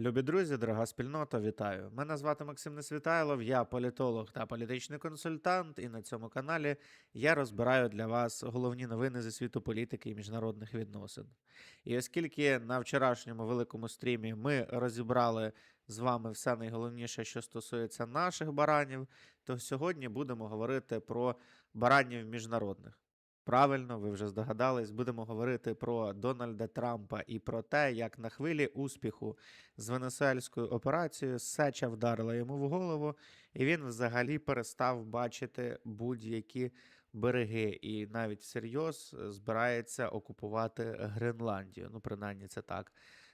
Любі друзі, дорога спільнота, вітаю! Мене звати Максим Несвітайлов, я політолог та політичний консультант, і на цьому каналі я розбираю для вас головні новини зі світу політики і міжнародних відносин. І оскільки на вчорашньому великому стрімі ми розібрали з вами все найголовніше, що стосується наших баранів, то сьогодні будемо говорити про баранів міжнародних. Правильно, ви вже здогадались, будемо говорити про Дональда Трампа і про те, як на хвилі успіху з венесуельською операцією сеча вдарила йому в голову, і він взагалі перестав бачити будь-які береги, і навіть всерйоз збирається окупувати Гренландію. Ну, принаймні, це так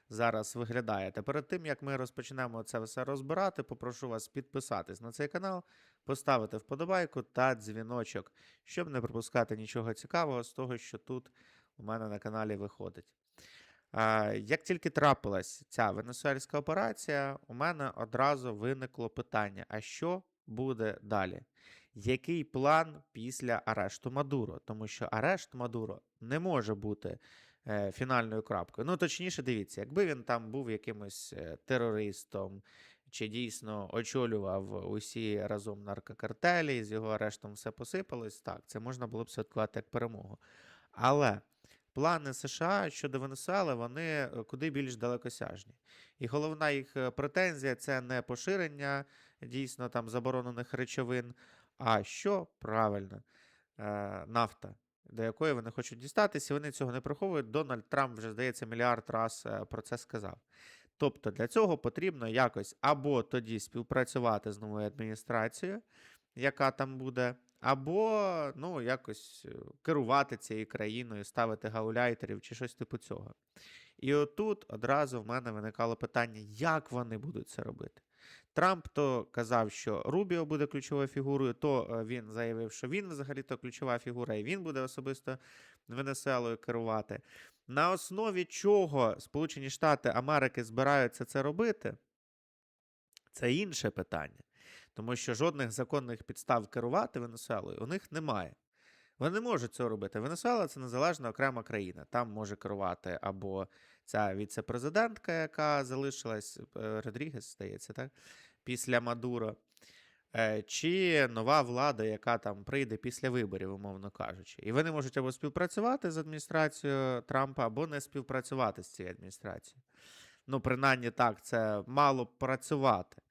зараз виглядає. Та перед тим як ми розпочнемо це все розбирати, попрошу вас підписатись на цей канал, поставити вподобайку та дзвіночок, щоб не пропускати нічого цікавого з того, що тут у мене на каналі виходить. Як тільки трапилась ця венесуельська операція, у мене одразу виникло питання: а що буде далі? Який план після арешту Мадуро? Тому що арешт Мадуро не може бути фінальною крапкою. Ну, точніше, дивіться, якби він там був якимось е, терористом, чи дійсно очолював усі разом наркокартелі, і з його арештом все посипалось, так, це можна було б святкувати як перемогу. Але плани США щодо Венесуели, вони е, куди більш далекосяжні. І головна їх е, претензія це не поширення дійсно там заборонених речовин, а що правильно, е, нафта. До якої вони хочуть дістатися, вони цього не приховують. Дональд Трамп вже, здається, мільярд раз е, про це сказав. Тобто для цього потрібно якось або тоді співпрацювати з новою адміністрацією, яка там буде, або ну, якось е, керувати цією країною, ставити гауляйтерів чи щось типу цього. І отут одразу в мене виникало питання, як вони будуть це робити. Трамп то казав, що Рубіо буде ключовою фігурою, то е, він заявив, що він взагалі-то ключова фігура, і він буде особисто Венесуелою керувати. На основі чого Сполучені Штати Америки збираються це робити, це інше питання. Тому що жодних законних підстав керувати Венесуелою у них немає. Вони не можуть цього робити. Венесуела це незалежна окрема країна. Там може керувати або ця віце-президентка, яка залишилась, е, Родрігес, здається, так? Після Мадуро. Е, Чи нова влада, яка там прийде після виборів, умовно кажучи. І вони можуть або співпрацювати з адміністрацією Трампа, або не співпрацювати з цією адміністрацією. Ну, принаймні так, це мало працювати.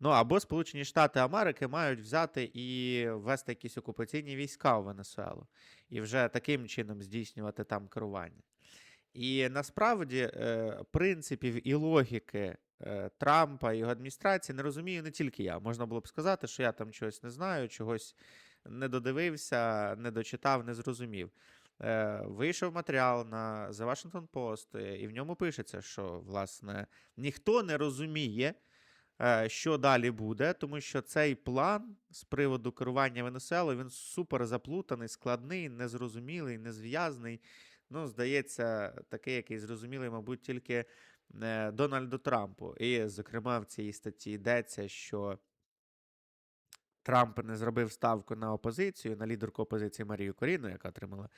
Ну, або Сполучені Штати Америки мають взяти і ввести якісь окупаційні війська у Венесуелу, і вже таким чином здійснювати там керування. І насправді е, принципів і логіки Трампа і його адміністрації не розумію не тільки я. Можна було б сказати, що я там чогось не знаю, чогось не додивився, не дочитав, не зрозумів. Е, Вийшов матеріал на The Washington Post, е, і в ньому пишеться, що власне ніхто не розуміє, е, що далі буде, тому що цей план з приводу керування Венесуелою, він супер заплутаний, складний, незрозумілий, незв'язний. Ну, здається, такий, який зрозумілий, мабуть, тільки е, Дональду Трампу. І, зокрема, в цій статті йдеться, що Трамп не зробив ставку на опозицію, на лідерку опозиції Марію Коріну, яка отримала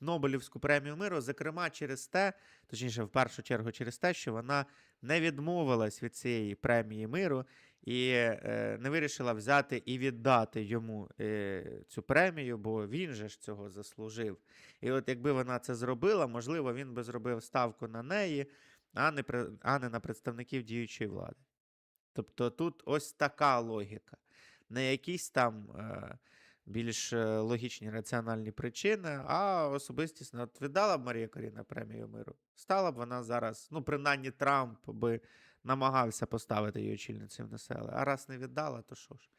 Нобелівську премію миру, зокрема через те, точніше, в першу чергу, через те, що вона не відмовилась від цієї премії миру і е, не вирішила взяти і віддати йому е, цю премію, бо він же ж цього заслужив. І от якби вона це зробила, можливо, він би зробив ставку на неї, а не, а не на представників діючої влади. Тобто тут ось така логіка. Не якісь там е, більш е, логічні раціональні причини, а особистісно. От віддала б Марія Коріна премію миру. Стала б вона зараз, ну, принаймні Трамп би намагався поставити її очільницею населення. А раз не віддала, то що ж.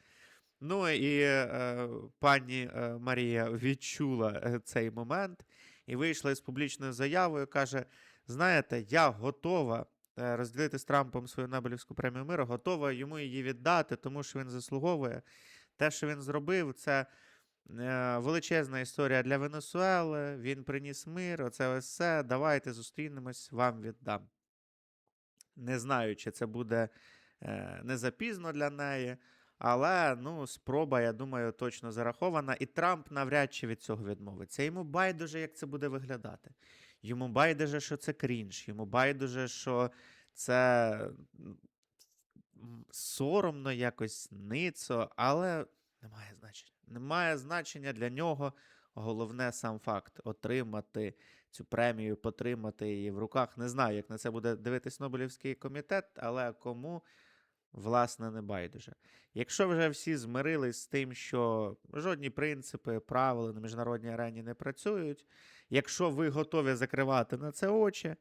Ну і е, пані е, Марія відчула е, цей момент і вийшла із публічною заявою. Каже: знаєте, я готова е, розділити з Трампом свою Нобелівську премію миру, готова йому її віддати, тому що він заслуговує. Те, що він зробив, це е, величезна історія для Венесуели. Він приніс мир, оце все. Давайте зустрінемось, вам віддам. Не знаю, чи це буде е, не запізно для неї, але ну, спроба, я думаю, точно зарахована. І Трамп навряд чи від цього відмовиться. Йому байдуже, як це буде виглядати. Йому байдуже, що це крінж, йому байдуже, що Це соромно, якось ницо, але немає значення. Немає значення для нього. Головне сам факт отримати цю премію, потримати її в руках. Не знаю, як на це буде дивитись Нобелівський комітет, але кому, власне, не байдуже. Якщо вже всі змирились з тим, що жодні принципи, правила на міжнародній арені не працюють, якщо ви готові закривати на це очі,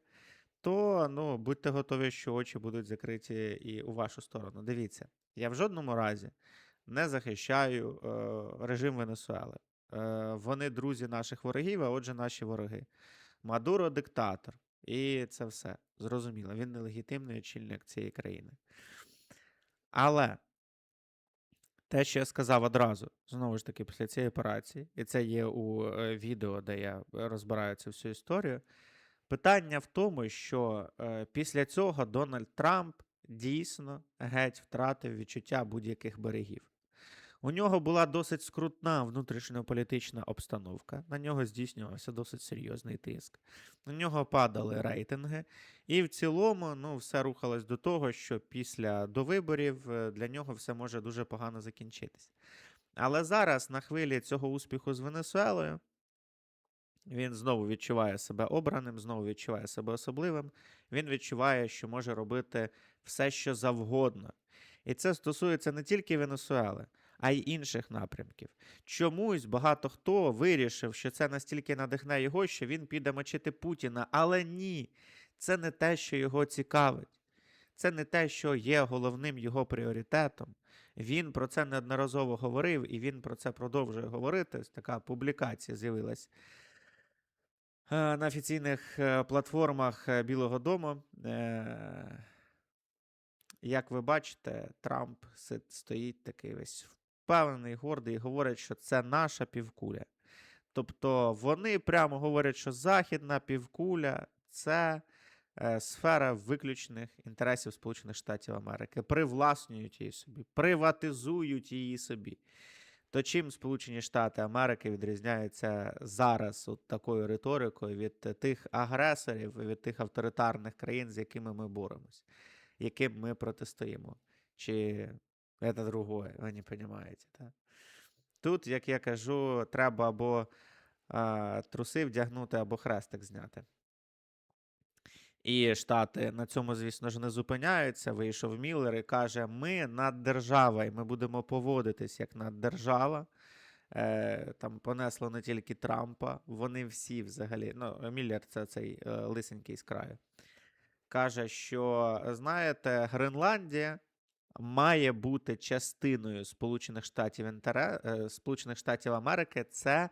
то ну, будьте готові, що очі будуть закриті і у вашу сторону. Дивіться, я в жодному разі не захищаю е, режим Венесуели. Е, вони друзі наших ворогів, а отже, наші вороги. Мадуро диктатор. І це все. Зрозуміло. Він нелегітимний очільник цієї країни. Але те, що я сказав одразу, знову ж таки, після цієї операції, і це є у е, відео, де я розбираю цю всю історію. Питання в тому, що е, після цього Дональд Трамп дійсно геть втратив відчуття будь-яких берегів. У нього була досить скрутна внутрішньополітична обстановка, на нього здійснювався досить серйозний тиск. На нього падали рейтинги, і в цілому ну, все рухалось до того, що після довиборів е, для нього все може дуже погано закінчитись. Але зараз, на хвилі цього успіху з Венесуелою, він знову відчуває себе обраним, знову відчуває себе особливим. Він відчуває, що може робити все, що завгодно. І це стосується не тільки Венесуели, а й інших напрямків. Чомусь багато хто вирішив, що це настільки надихне його, що він піде мочити Путіна. Але ні, це не те, що його цікавить. Це не те, що є головним його пріоритетом. Він про це неодноразово говорив, і він про це продовжує говорити. Ось Така публікація з'явилась е, на офіційних е, платформах е, Білого Дому. Як ви бачите, Трамп стоїть такий весь впевнений, гордий і говорить, що це наша півкуля. Тобто вони прямо говорять, що західна півкуля це е, сфера виключних інтересів Сполучених Штатів Америки. Привласнюють її собі, приватизують її собі. То чим Сполучені Штати Америки відрізняються зараз от такою риторикою від тих агресорів, від тих авторитарних країн, з якими ми боремось, яким ми протистоїмо? Чи це другое, ви не розумієте, так? Тут, як я кажу, треба або а, труси вдягнути, або хрестик зняти. І Штати на цьому, звісно ж, не зупиняються. Вийшов Міллер і каже: ми наддержава, і ми будемо поводитись як наддержава. Е, там понесло не тільки Трампа, вони всі взагалі. Ну, Міллер це цей е, лисенький з краю. Каже, що знаєте, Гренландія має бути частиною Сполучених Штатів е, Сполучених Штатів Америки. Це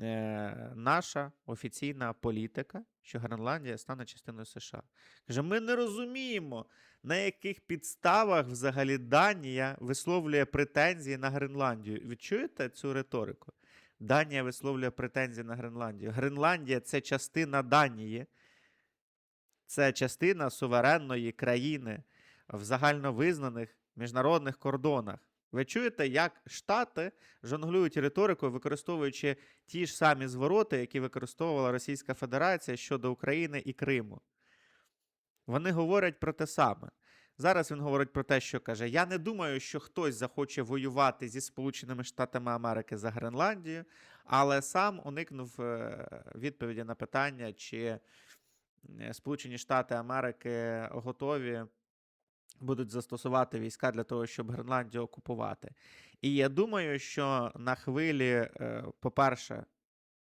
е, наша офіційна політика, що Гренландія стане частиною США. Каже, ми не розуміємо, на яких підставах взагалі Данія висловлює претензії на Гренландію. Ви чуєте цю риторику? Данія висловлює претензії на Гренландію. Гренландія це частина Данії, це частина суверенної країни в загальновизнаних міжнародних кордонах. Ви чуєте, як Штати жонглюють риторикою, використовуючи ті ж самі звороти, які використовувала Російська Федерація щодо України і Криму. Вони говорять про те саме. Зараз він говорить про те, що каже: Я не думаю, що хтось захоче воювати зі Сполученими Штатами Америки за Гренландію, але сам уникнув е, відповіді на питання, чи е, Сполучені Штати Америки готові будуть застосувати війська для того, щоб Гренландію окупувати. І я думаю, що на хвилі, е, по-перше,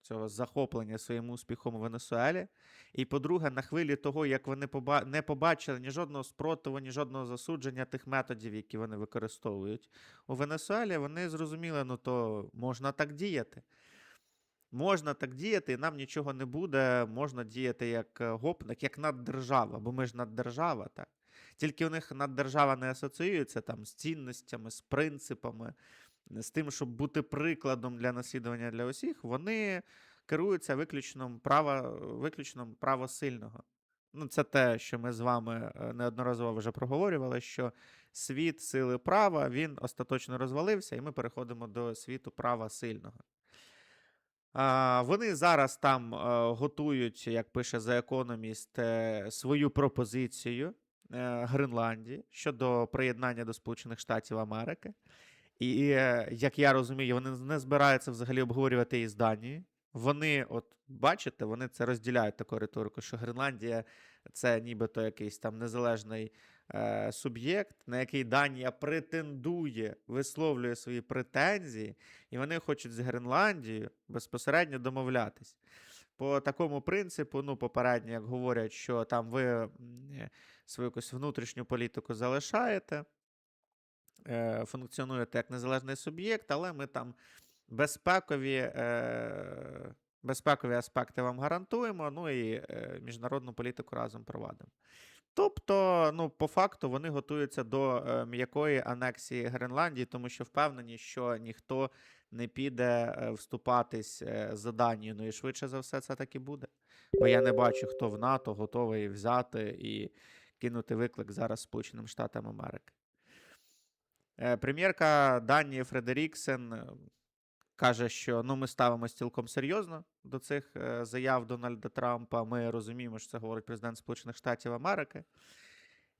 цього захоплення своїм успіхом у Венесуелі, і по-друге, на хвилі того, як вони не побачили ні жодного спротиву, ні жодного засудження тих методів, які вони використовують у Венесуелі, вони зрозуміли, ну то можна так діяти. Можна так діяти, і нам нічого не буде. Можна діяти як е, гопник, як наддержава, бо ми ж наддержава, так. Тільки у них наддержава не асоціюється там з цінностями, з принципами, з тим, щоб бути прикладом для наслідування для усіх, вони керуються виключно право, виключно право сильного. Ну, це те, що ми з вами е, неодноразово вже проговорювали, що світ сили права він остаточно розвалився, і ми переходимо до світу права сильного. Вони зараз там е, готують, як пише The Economist, е, свою пропозицію Гренландії щодо приєднання до Сполучених Штатів Америки. І, е, як я розумію, вони не збираються взагалі обговорювати її з Данією. Вони, от бачите, вони це розділяють таку риторику, що Гренландія це нібито якийсь там незалежний е, суб'єкт, на який Данія претендує, висловлює свої претензії, і вони хочуть з Гренландією безпосередньо домовлятись. По такому принципу, ну, попередньо, як говорять, що там ви е, свою якусь внутрішню політику залишаєте, е, функціонуєте як незалежний суб'єкт, але ми там безпекові, е, безпекові аспекти вам гарантуємо, ну і міжнародну політику разом провадимо. Тобто, ну, по факту, вони готуються до е, м'якої анексії Гренландії, тому що впевнені, що ніхто не піде е, вступатись е, за Данію. Ну і швидше за все це так і буде. Бо я не бачу, хто в НАТО готовий взяти і кинути виклик зараз Сполученим Штатам Америки. Прем'єрка Данії Фредеріксен каже, що ну, ми ставимося цілком серйозно до цих е, заяв Дональда Трампа. Ми розуміємо, що це говорить президент Сполучених Штатів Америки.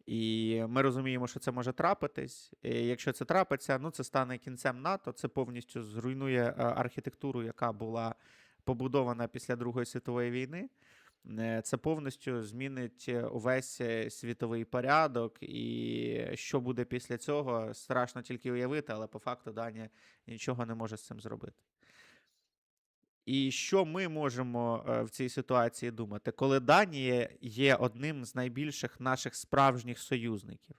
І ми розуміємо, що це може трапитись. І якщо це трапиться, ну це стане кінцем НАТО, це повністю зруйнує е, архітектуру, яка була побудована після Другої світової війни. Е, Це повністю змінить е, увесь е, світовий порядок, і що буде після цього, страшно тільки уявити, але по факту Данія нічого не може з цим зробити. І що ми можемо в цій ситуації думати, коли Данія є одним з найбільших наших справжніх союзників?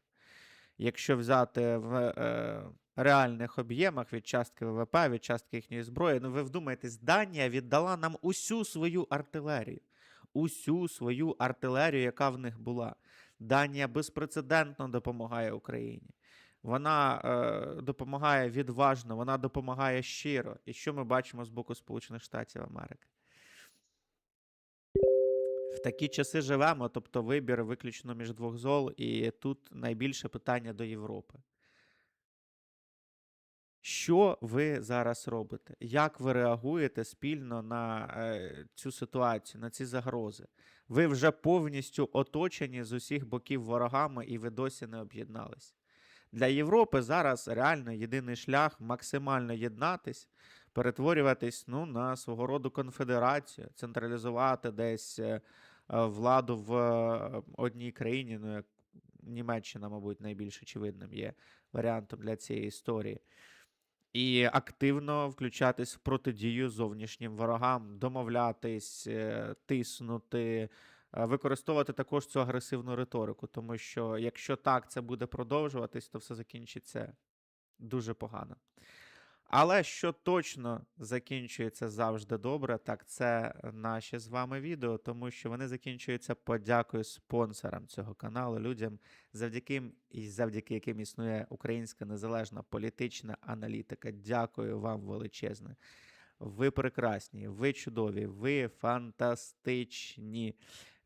Якщо взяти в реальних об'ємах від частки ВВП, від частки їхньої зброї, ну ви вдумайтесь, Данія віддала нам усю свою артилерію, усю свою артилерію, яка в них була. Данія безпрецедентно допомагає Україні. Вона е, допомагає відважно, вона допомагає щиро. І що ми бачимо з боку Сполучених Штатів Америки? В такі часи живемо, тобто вибір виключно між двох зол, і тут найбільше питання до Європи. Що ви зараз робите? Як ви реагуєте спільно на е, цю ситуацію, на ці загрози? Ви вже повністю оточені з усіх боків ворогами, і ви досі не об'єднались. Для Європи зараз реально єдиний шлях максимально єднатись, перетворюватись ну, на свого роду конфедерацію, централізувати десь е, владу в е, одній країні, ну як Німеччина, мабуть, найбільш очевидним є варіантом для цієї історії. І активно включатись в протидію зовнішнім ворогам, домовлятись, е, тиснути, е, використовувати також цю агресивну риторику, тому що якщо так це буде продовжуватись, то все закінчиться дуже погано. Але що точно закінчується завжди добре, так це наші з вами відео, тому що вони закінчуються подякою спонсорам цього каналу, людям, завдяки і завдяки яким існує українська незалежна політична аналітика. Дякую вам величезне. Ви прекрасні, ви чудові, ви фантастичні.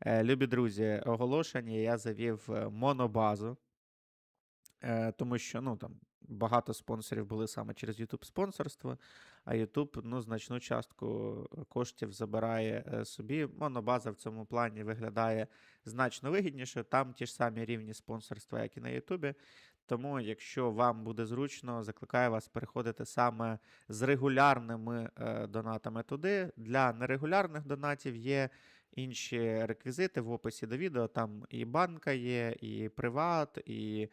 Е, Любі друзі, оголошення я завів е, монобазу. Е, тому що ну, там, багато спонсорів були саме через YouTube спонсорство, а YouTube ну, значну частку коштів забирає е, собі. Монобаза в цьому плані виглядає значно вигідніше. Там ті ж самі рівні спонсорства, як і на YouTube. Тому, якщо вам буде зручно, закликаю вас переходити саме з регулярними е, донатами туди. Для нерегулярних донатів є інші реквізити в описі до відео. Там і банка є, і приват, і е,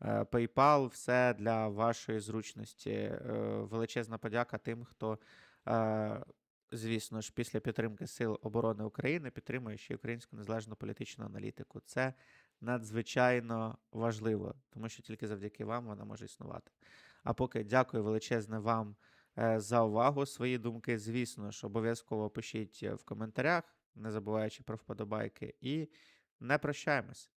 PayPal, все для вашої зручності. Е, Величезна подяка тим, хто, е, звісно ж, після підтримки Сил оборони України підтримує ще українську незалежну політичну аналітику. Це надзвичайно важливо, тому що тільки завдяки вам вона може існувати. А поки дякую величезне вам е, за увагу. Свої думки, звісно ж, обов'язково пишіть е, в коментарях, не забуваючи про вподобайки. І не прощаємось.